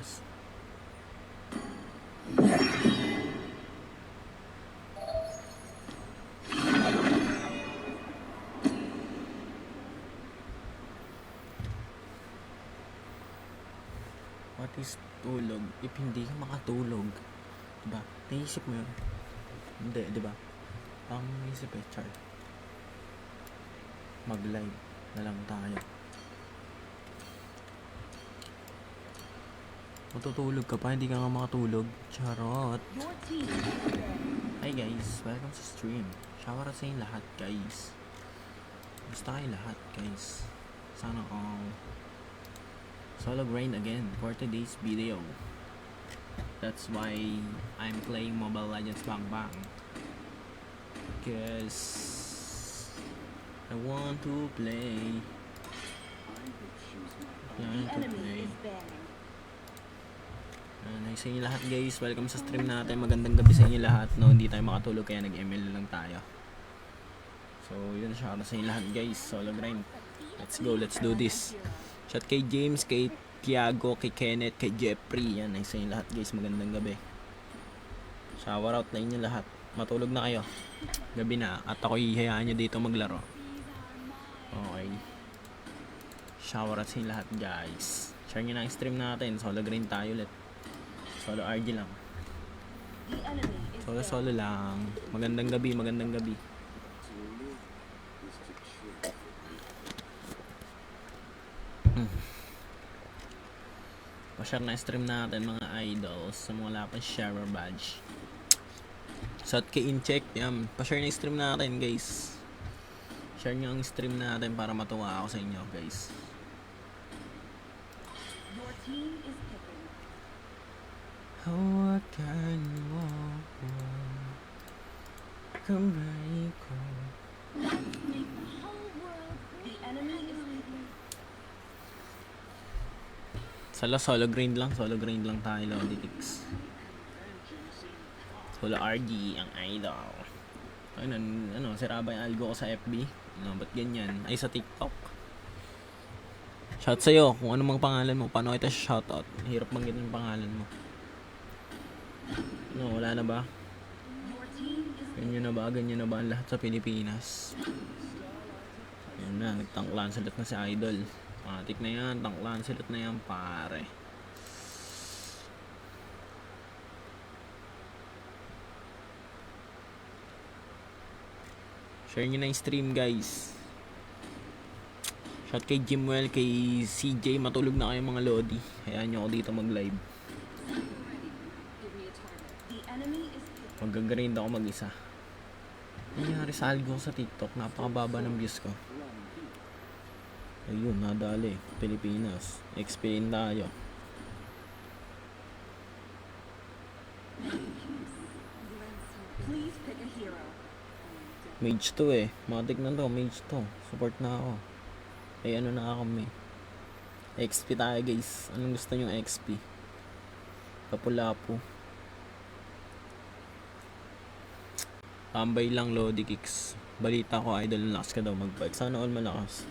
malakas. What is tulog? If hindi ka makatulog, diba? Naisip mo yun? Hindi, diba? Ang naisip eh, Char. Mag-live na lang tayo. Matutulog ka pa, hindi ka nga makatulog. Charot. Hi guys, welcome sa stream. Shower out sa inyo lahat guys. Basta kayo lahat guys. Sana all. Solo grind again for today's video. That's why I'm playing Mobile Legends Bang Bang. Cause I want to play. I want to play. Uh, sa inyo lahat guys, welcome sa stream natin. Magandang gabi sa inyo lahat. No, hindi tayo makatulog kaya nag-ML lang tayo. So, yun siya sa inyo lahat guys. Solo grind. Let's go, let's do this. Shout kay James, kay Tiago, kay Kenneth, kay Jeffrey. Yan, sa inyo lahat guys. Magandang gabi. Shower out na inyo lahat. Matulog na kayo. Gabi na. At ako ihayaan nyo dito maglaro. Okay. Shower out sa inyo lahat guys. Share nyo na ang stream natin. Solo grind tayo ulit. Solo RG lang. Is Solo solo lang. Magandang gabi, magandang gabi. Hmm. Pa-share na stream natin mga idols sa mga wala pang share or badge. So at kay Incheck, yan, pa-share na stream natin guys. Share nyo ang stream natin para matuwa ako sa inyo guys. Your team is. Hawakan mo kamay ko picking. Solo grind lang, solo grind lang tayo Loditix. Solo RG ang idol. Ayun, an- ano, sira ba algo ko sa FB? Ano, ba't ganyan? Ay, sa TikTok. Shout sa'yo, kung ano mang pangalan mo, paano kita shoutout? Hirap bang yung pangalan mo. No, wala na ba? Ganyan na ba? Ganyan na ba ang lahat sa Pilipinas? Yun na, nagtangklan salat na si Idol. Matik na yan, tangklan salat na yan, pare. Share nyo na yung stream, guys. Shout kay Jimwell, kay CJ, matulog na kayo mga Lodi. Hayaan nyo ako dito mag-live. the enemy Mag-grind ako mag-isa. Nangyari sa algo sa TikTok, napakababa ng views ko. Ayun, nadali. Pilipinas. Explain tayo. Mage 2 eh. Matik na to, mage 2. Support na ako. Eh ano na ako may. XP tayo guys. Anong gusto nyo XP? Lapu-lapu. Tambay lang Lodi Kicks. Balita ko idol lakas ka daw mag-bike. Sana all malakas.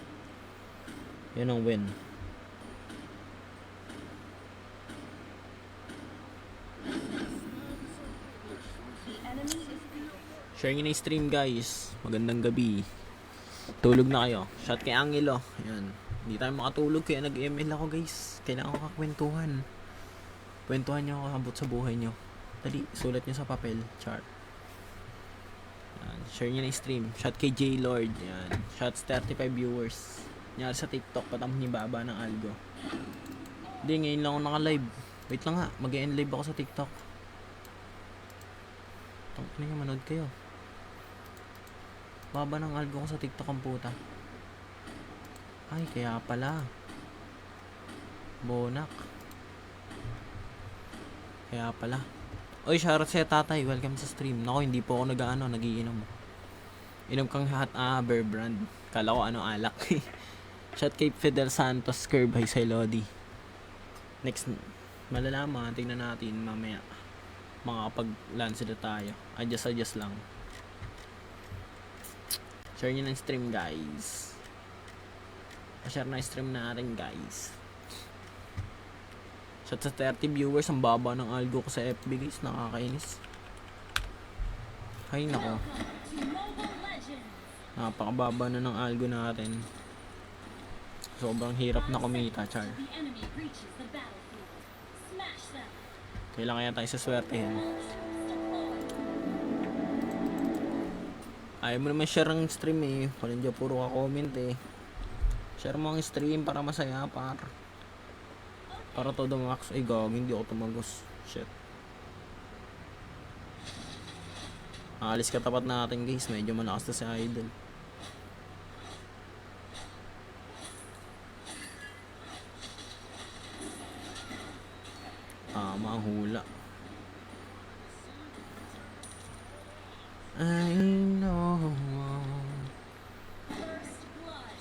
Yan ang win. Share nyo na stream guys. Magandang gabi. Tulog na kayo. Shot kay Angelo. Ayan. Hindi tayo makatulog kaya nag-ML ako guys. Kailangan ko kakwentuhan. Kwentuhan nyo ako sa buhay nyo. Dali, sulat nyo sa papel. Chart. Share nyo na stream. Shot kay J Lord. Ayan. Shots 35 viewers. Nangyari sa TikTok. Patam ni Baba ng algo. Hindi, ngayon lang ako naka-live. Wait lang nga. Mag-end live ako sa TikTok. Tangina nyo, manood kayo. Baba ng algo ko sa TikTok ang puta. Ay, kaya pala. Bonak. Kaya pala. Oy, shoutout sa'yo tatay. Welcome sa stream. Nako, hindi po ako nag-ano, nagiinom. Inom kang hot ah, bear brand. Kala ko ano alak. Shout kay Fidel Santos, Curb, hi sa Lodi. Next, malalaman, tingnan natin mamaya. Makakapag-land sila tayo. Adjust, adjust lang. Share nyo ng stream, guys. Share na stream natin, guys. Shot sa 30 viewers, ang baba ng algo ko sa FB guys, nakakainis. Hay nako! Napakababa na ng algo natin. Sobrang hirap na kumita, char. Kailangan kaya tayo sa swertehin. Ayaw mo naman share ang stream eh. Parang dyan puro ka comment eh. Share mo ang stream para masaya par. Para todo max. Ay gag, hindi ako tumagos. Shit. Alis ka tapat natin guys. Medyo malakas na si Idol. Tama ang hula. I know.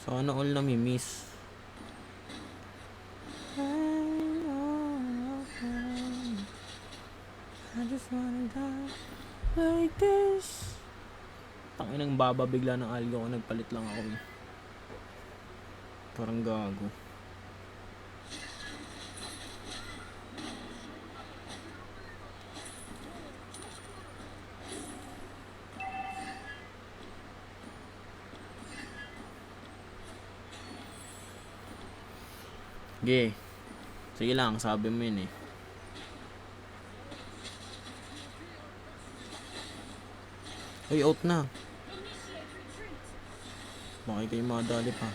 Sana all nami-miss. I just wanna die like this. Tanginang baba bigla ng algo ko. Nagpalit lang ako eh. Parang gago. Ge. Sige lang, sabi mo yun eh. Uy, out na. Retreat! Baka kayo madali pa.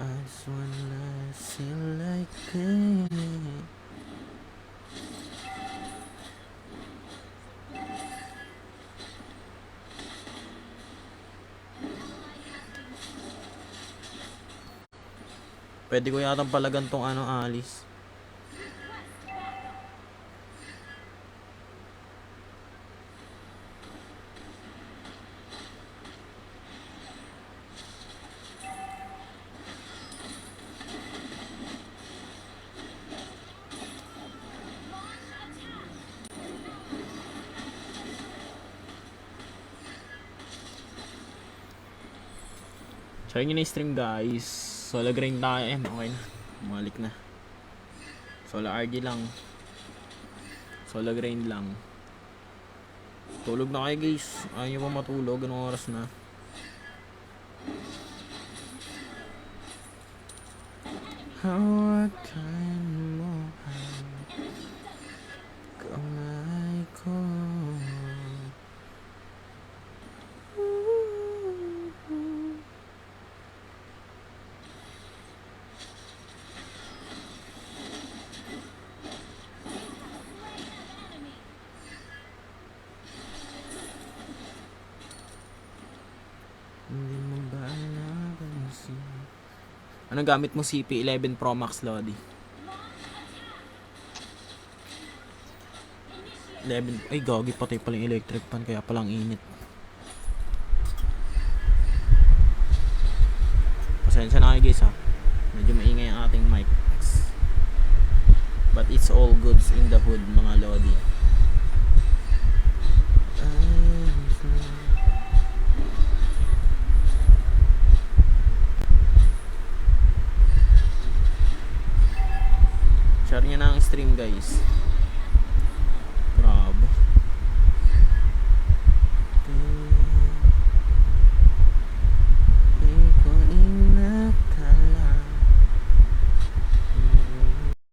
I just wanna feel like. Pwede ko yatang palagan tong ano, Alice. Try nyo na stream guys. Solo grind tayo. Eh, okay na. Malik na. Solo RG lang. Solo grind lang. Tulog na kayo guys. Ayaw nyo pa matulog. Anong oras na? Hawakan mo ang kamay ko. Enemy! Hindi mo ba napansin? Anong gamit mo CP 11 Pro Max Lodi? 11 ay gagi patay pala yung electric fan kaya palang init. Pasensya na kayo guys ha. Medyo maingay ang ating mics. But it's all goods in the hood mga Lodi. Share nyo na ang stream guys.